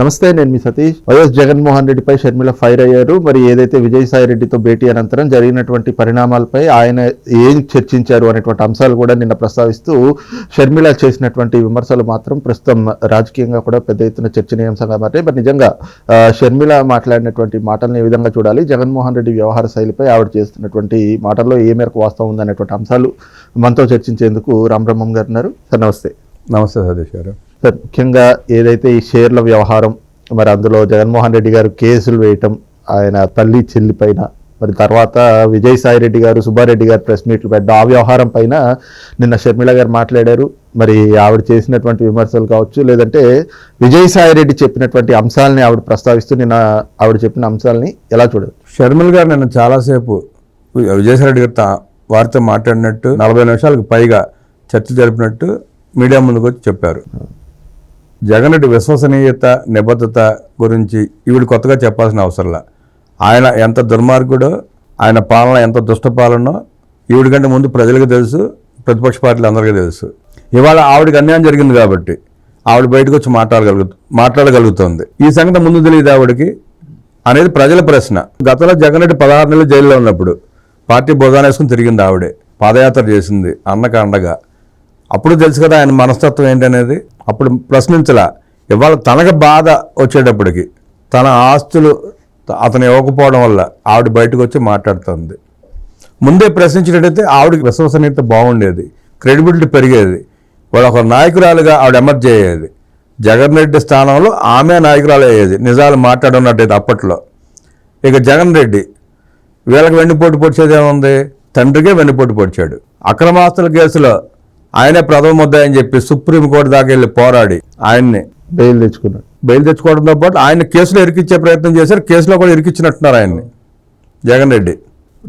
నమస్తే నేను మీ సతీష్. వైఎస్ జగన్మోహన్ రెడ్డిపై షర్మిల ఫైర్ అయ్యారు. మరి ఏదైతే విజయసాయి రెడ్డితో భేటీ అనంతరం జరిగినటువంటి పరిణామాలపై ఆయన ఏం చర్చించారు అనేటువంటి అంశాలు కూడా నిన్న ప్రస్తావిస్తూ షర్మిల చేసినటువంటి విమర్శలు మాత్రం ప్రస్తుతం రాజకీయంగా కూడా పెద్ద ఎత్తున చర్చనీయాంశంగా మరి నిజంగా షర్మిల మాట్లాడినటువంటి మాటలను ఏ విధంగా చూడాలి? జగన్మోహన్ రెడ్డి వ్యవహార శైలిపై ఆవిడ చేస్తున్నటువంటి మాటల్లో ఏ మేరకు వాస్తవం ఉందనేటువంటి అంశాలు మనతో చర్చించేందుకు రామబ్రహ్మం గారు ఉన్నారు. సార్ నమస్తే. నమస్తే సతీష్ గారు. సార్ ముఖ్యంగా ఏదైతే ఈ షేర్ల వ్యవహారం మరి అందులో జగన్మోహన్ రెడ్డి గారు కేసులు వేయటం ఆయన తల్లి చెల్లి పైన మరి తర్వాత విజయసాయి రెడ్డి గారు సుబ్బారెడ్డి గారు ప్రెస్ మీట్లు పెట్టడం ఆ వ్యవహారం పైన నిన్న షర్మిల గారు మాట్లాడారు. మరి ఆవిడ చేసినటువంటి విమర్శలు కావచ్చు లేదంటే విజయసాయి రెడ్డి చెప్పినటువంటి అంశాలని ఆవిడ ప్రస్తావిస్తూ నిన్న ఆవిడ చెప్పిన అంశాలని ఎలా చూడదు షర్మిల గారు నిన్న చాలాసేపు విజయసాయి రెడ్డి గారితో వారితో మాట్లాడినట్టు నలభై నిమిషాలకు పైగా చర్చ జరిపినట్టు మీడియా ముందుకు వచ్చి చెప్పారు. జగన్ విశ్వసనీయత నిబద్ధత గురించి ఈవిడ కొత్తగా చెప్పాల్సిన అవసరంలా. ఆయన ఎంత దుర్మార్గుడో ఆయన పాలన ఎంత దుష్ట పాలనో ఈవిడ కంటే ముందు ప్రజలకు తెలుసు ప్రతిపక్ష పార్టీలు అందరికీ తెలుసు. ఇవాళ ఆవిడకి అన్యాయం జరిగింది కాబట్టి ఆవిడ బయటకు వచ్చి మాట్లాడగలుగు మాట్లాడగలుగుతుంది. ఈ సంగతి ముందు తెలియదు ఆవిడకి. అనేది ప్రజల ప్రశ్న. గతంలో జగన్ రెడ్డి పదహారు నెలలు జైల్లో ఉన్నప్పుడు పార్టీ బోధాన వేసుకుని తిరిగింది ఆవిడే. పాదయాత్ర చేసింది అన్నక అండగా. అప్పుడు తెలుసు కదా ఆయన మనస్తత్వం ఏంటనేది. అప్పుడు ప్రశ్నించలా. ఇవాళ తనకు బాధ వచ్చేటప్పటికి తన ఆస్తులు అతను ఇవ్వకపోవడం వల్ల ఆవిడ బయటకు వచ్చి మాట్లాడుతుంది. ముందే ప్రశ్నించినట్టయితే ఆవిడకి విశ్వసనీయత బాగుండేది. క్రెడిబిలిటీ పెరిగేది. వాళ్ళు ఒక నాయకురాలుగా ఆవిడ ఎమర్జ్ అయ్యేది. జగన్ రెడ్డి స్థానంలో ఆమె నాయకురాలు అయ్యేది. నిజాలు మాట్లాడున్నట్టయితే అప్పట్లో. ఇక జగన్ రెడ్డి వీళ్ళకి వెన్నుపోటు పొడిచేది ఏముంది? తండ్రికే వెన్నుపోటు పొడిచాడు. అక్రమాస్తుల కేసులో ఆయనే ప్రథమ ముద్దాయి అని చెప్పి సుప్రీంకోర్టు దాకా వెళ్ళి పోరాడి ఆయన్ని బెయిల్ తెచ్చుకున్నాడు. బెయిల్ తెచ్చుకోవడంతో పాటు ఆయన కేసులో ఇరికిచ్చే ప్రయత్నం చేశారు. కేసులో కూడా ఇరికిచ్చినట్టున్నారు ఆయన్ని. జగన్ రెడ్డి.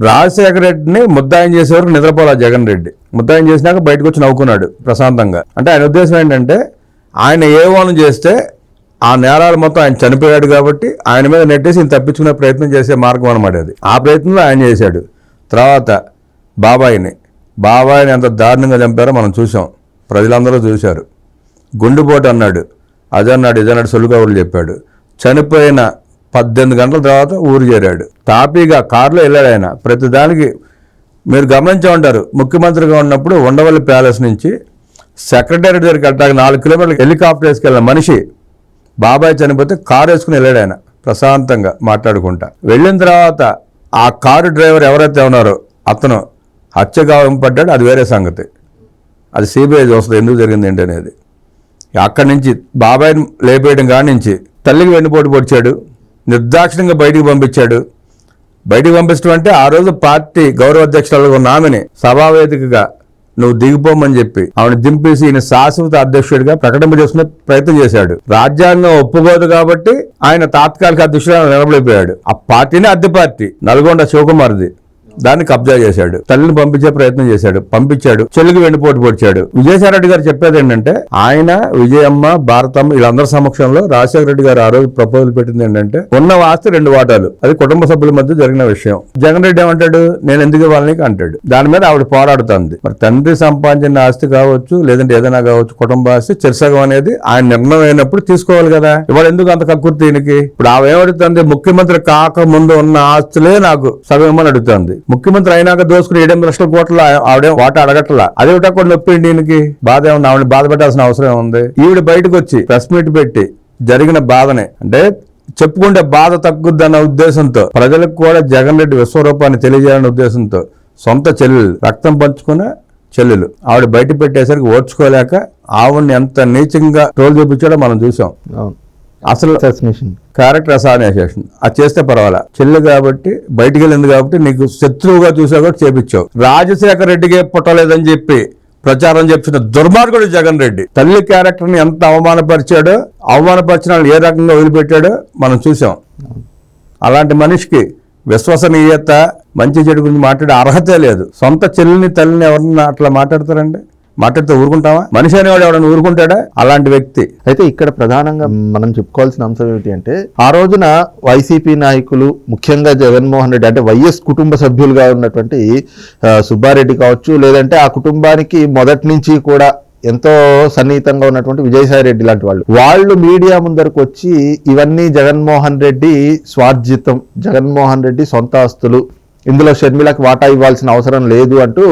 రాజశేఖర రెడ్డిని ముద్దాయం చేసేవరకు నిద్రపోలా జగన్ రెడ్డి. ముద్దాయం చేసినాక బయటకు వచ్చి నవ్వుకున్నాడు ప్రశాంతంగా. అంటే ఆయన ఉద్దేశం ఏంటంటే ఆయన ఏ వాళ్ళని చేస్తే ఆ నేరాలు మొత్తం ఆయన చనిపోయాడు కాబట్టి ఆయన మీద నెట్టేసి తప్పించుకునే ప్రయత్నం చేసే మార్గం అనమాట అది. ఆ ప్రయత్నంలో ఆయన చేశాడు. తర్వాత బాబాయిని బాబాయిని ఎంత దారుణంగా చంపారో మనం చూసాం ప్రజలందరూ చూశారు. గుండుపోటు అన్నాడు. అదన్నాడు ఇదన్నాడు సొల్లుకబుర్లు చెప్పాడు. చనిపోయిన పద్దెనిమిది గంటల తర్వాత ఊరు చేరాడు. తాపీగా కారులో వెళ్ళాడు ఆయన. ప్రతిదానికి మీరు గమనించే ఉంటారు. ముఖ్యమంత్రిగా ఉన్నప్పుడు ఉండవల్లి ప్యాలెస్ నుంచి సెక్రటేరియట్ దగ్గరికి వెళ్ళడానికి నాలుగు కిలోమీటర్లు హెలికాప్టర్ వేసుకెళ్ళిన మనిషి బాబాయ్ చనిపోతే కారు వేసుకుని వెళ్ళాడు ఆయన. ప్రశాంతంగా మాట్లాడుకుంటా. వెళ్ళిన తర్వాత ఆ కారు డ్రైవర్ ఎవరైతే ఉన్నారో అతను హత్య పడ్డాడు అది వేరే సంగతి. అది సిబిఐ చూస్తుంది ఎందుకు జరిగింది ఏంటి అనేది. అక్కడి నుంచి బాబాయ్ని లేపేయడం కాడి నుంచి తల్లికి వెన్నుపోటు పొడిచాడు నిర్దాక్షిణ్యంగా బయటికి పంపించాడు. బయటికి పంపించడం అంటే ఆ రోజు పార్టీ గౌరవ అధ్యక్షురాలు ఉన్న ఆమెని సభావేదికగా నువ్వు దిగిపోమని చెప్పి ఆమెను దింపేసి ఈయన శాశ్వత అధ్యక్షుడిగా ప్రకటింప చేసుకునే ప్రయత్నం చేశాడు. రాజ్యాంగం ఒప్పుకోదు కాబట్టి ఆయన తాత్కాలిక అధ్యక్షుడు నిలబడిపోయాడు. ఆ పార్టీనే అద్దె పార్టీ నల్గొండ శివకుమార్ది. దాన్ని కబ్జా చేశాడు. తల్లిని పంపించే ప్రయత్నం చేశాడు. పంపించాడు. చెల్లికి వెండిపోటు పొడిచాడు. విజయసాయిరెడ్డి గారు చెప్పేది ఏంటంటే ఆయన విజయమ్మ భారతమ్మ వీళ్ళందరి సమక్షంలో రాజశేఖర రెడ్డి గారు ఆ రోజు ప్రపోజల్ పెట్టింది ఏంటంటే ఉన్న ఆస్తి రెండు వాటాలు. అది కుటుంబ సభ్యుల మధ్య జరిగిన విషయం. జగన్ రెడ్డి ఏమంటాడు? నేను ఎందుకు ఇవ్వాలని అంటాడు. దాని మీద ఆవిడ పోరాడుతుంది. మరి తండ్రి సంపాదించిన ఆస్తి కావచ్చు లేదంటే ఏదైనా కావచ్చు కుటుంబ ఆస్తి చిరసగం అనేది ఆయన నిర్ణయం అయినప్పుడు తీసుకోవాలి కదా. ఇవాళ ఎందుకు అంత కక్కుర్తి దీనికి ఇప్పుడు ఆమె ఏమడుతుంది ముఖ్యమంత్రి కాక ముందు ఉన్న ఆస్తులే నాకు సగం ఇమ్మని అడుగుతుంది. ముఖ్యమంత్రి అయినాక దోసుకుని ఏడెనిమిది లక్షల కోట్ల ఆవిడే వాట అడగట్లా. అదే కూడా నొప్పి దీనికి బాధ ఏమన్నా ఆవిడ బాధ పెట్టాల్సిన అవసరం ఏముంది? ఈవిడ బయటకు వచ్చి ప్రెస్ మీట్ పెట్టి జరిగిన బాధనే అంటే చెప్పుకుంటే బాధ తగ్గుద్దన్న ఉద్దేశంతో ప్రజలకు కూడా జగన్ రెడ్డి విశ్వరూపాన్ని తెలియజేయాలనే ఉద్దేశంతో సొంత చెల్లెలు రక్తం పంచుకునే చెల్లెలు ఆవిడ బయట పెట్టేసరికి ఓర్చుకోలేక ఆవిడని ఎంత నీచంగా ట్రోల్ చూపించాడో మనం చూసాం. అసలు క్యారెక్టర్ అసానేసేషన్ అది చేస్తే పర్వాలా. చెల్లి కాబట్టి బయటికి వెళ్ళింది కాబట్టి నీకు శత్రువుగా చూసా కూడా చేపించావు. రాజశేఖర రెడ్డికే పుట్టలేదని చెప్పి ప్రచారం చెప్తున్న దుర్మార్గుడు జగన్ రెడ్డి. తల్లి క్యారెక్టర్ని ఎంత అవమానపరిచాడో అవమానపరిచిన ఏ రకంగా వదిలిపెట్టాడో మనం చూసాం. అలాంటి మనిషికి విశ్వసనీయత మంచి చెడు గురించి మాట్లాడే అర్హతే లేదు. సొంత చెల్లిని తల్లిని ఎవరన్నా అట్లా మాట్లాడతారండి? మాట్లాడితే ఊరుకుంటావా? మనిషి అనేవాడు ఎవడన్నా ఊరుకుంటాడా? అలాంటి వ్యక్తి. అయితే ఇక్కడ ప్రధానంగా మనం చెప్పుకోవాల్సిన అంశం ఏమిటి అంటే ఆ రోజున వైసీపీ నాయకులు ముఖ్యంగా జగన్మోహన్ రెడ్డి అంటే వైఎస్ కుటుంబ సభ్యులుగా ఉన్నటువంటి సుబ్బారెడ్డి కావచ్చు లేదంటే ఆ కుటుంబానికి మొదటి నుంచి కూడా ఎంతో సన్నిహితంగా ఉన్నటువంటి విజయసాయి రెడ్డి లాంటి వాళ్ళు. వాళ్ళు మీడియా ముందరకు వచ్చి ఇవన్నీ జగన్మోహన్ రెడ్డి స్వార్జితం జగన్మోహన్ రెడ్డి సొంత ఆస్తులు ఇందులో షర్మిలకు వాటా ఇవ్వాల్సిన అవసరం లేదు అంటూ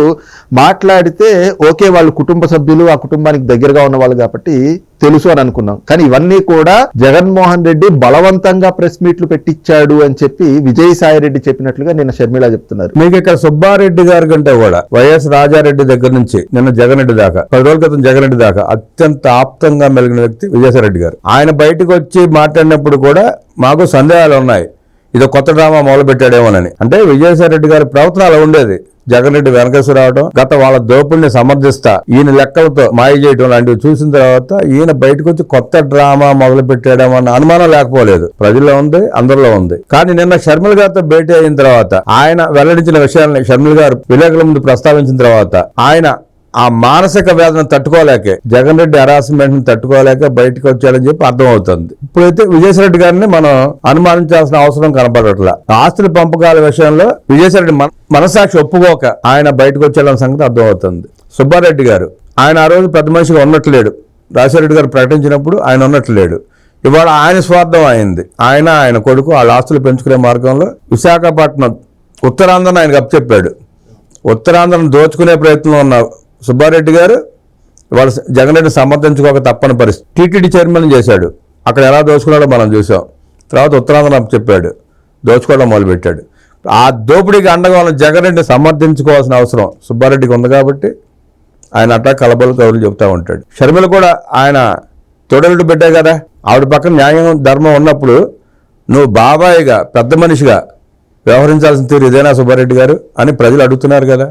మాట్లాడితే ఓకే వాళ్ళు కుటుంబ సభ్యులు ఆ కుటుంబానికి దగ్గరగా ఉన్నవాళ్ళు కాబట్టి తెలుసు అని అనుకున్నాం. కానీ ఇవన్నీ కూడా జగన్మోహన్ రెడ్డి బలవంతంగా ప్రెస్ మీట్లు పెట్టించాడు అని చెప్పి విజయసాయి రెడ్డి చెప్పినట్లుగా నిన్న షర్మిల చెప్తున్నారు. మీకు ఇక్కడ సుబ్బారెడ్డి గారి కంటే కూడా వైఎస్ రాజారెడ్డి దగ్గర నుంచి నిన్న జగన్ రెడ్డి దాకా పది రోజుల క్రితం జగన్ రెడ్డి దాకా అత్యంత ఆప్తంగా మెలిగిన వ్యక్తి విజయసాయి రెడ్డి గారు. ఆయన బయటకు వచ్చి మాట్లాడినప్పుడు కూడా మాకు సందేహాలు ఉన్నాయి. ఇదో కొత్త డ్రామా మొదలుపెట్టాడేమోనని. అంటే విజయసాయి రెడ్డి గారి ప్రవర్తన అలా ఉండేది. జగన్ రెడ్డి వెనకేసి రావడం గత వాళ్ళ దోపుల్ని సమర్థిస్తా ఈయన లెక్కలతో మాయ చేయడం లాంటివి చూసిన తర్వాత ఈయన బయటకు వచ్చి కొత్త డ్రామా మొదలు పెట్టాడేమో అన్న అనుమానం లేకపోలేదు. ప్రజల్లో ఉంది అందరిలో ఉంది. కానీ నిన్న షర్మిల గారితో భేటీ అయిన తర్వాత ఆయన వెల్లడించిన విషయాన్ని షర్మిల గారు విలేకరుల ముందు ప్రస్తావించిన తర్వాత ఆయన ఆ మానసిక వేదన తట్టుకోలేకే జగన్ రెడ్డి హరాస్మెంట్ తట్టుకోలేక బయటకు వచ్చాడని చెప్పి అర్థమవుతుంది. ఇప్పుడైతే విజయసాయి గారిని మనం అనుమానించాల్సిన అవసరం కనపడట్ల. ఆస్తుల పంపకాల విషయంలో విజయసాయి రెడ్డి మన- మనసాక్షి ఒప్పుకోక ఆయన బయటకు వచ్చాడన్న సంగతి అర్థమవుతుంది. సుబ్బారెడ్డి గారు ఆయన ఆ రోజు పెద్ద మనిషిగా ఉన్నట్లేడు. రాజశేఖరెడ్డి గారు ప్రకటించినప్పుడు ఆయన ఉన్నట్లేడు. ఇవాళ ఆయన స్వార్థం అయింది. ఆయన ఆయన కొడుకు వాళ్ళ ఆస్తులు పెంచుకునే మార్గంలో విశాఖపట్నం ఉత్తరాంధ్రను ఆయనకు అప్పచెప్పాడు. ఉత్తరాంధ్రను దోచుకునే ప్రయత్నంలో ఉన్న సుబ్బారెడ్డి గారు వాళ్ళ జగన్ రెడ్డి సమర్థించుకోక తప్పని పరిస్థితి టీటీడీ చైర్మన్ చేశాడు. అక్కడ ఎలా దోచుకున్నాడో మనం చూసాం. తర్వాత ఉత్తరాంధ్ర చెప్పాడు. దోచుకోవడం మొదలుపెట్టాడు. ఆ దోపిడీకి అండగా ఉన్న జగన్ రెడ్డి సమర్థించుకోవాల్సిన అవసరం సుబ్బారెడ్డికి ఉంది కాబట్టి ఆయన అట్లా కలబలు కవులు చెబుతూ ఉంటాడు. షర్మిల కూడా ఆయన తొడలుడు బిడ్డే కదా. ఆవిడ పక్కన న్యాయం ధర్మం ఉన్నప్పుడు నువ్వు బాబాయిగా పెద్ద మనిషిగా వ్యవహరించాల్సిన తీరు ఇదేనా సుబ్బారెడ్డి గారు అని ప్రజలు అడుగుతున్నారు కదా.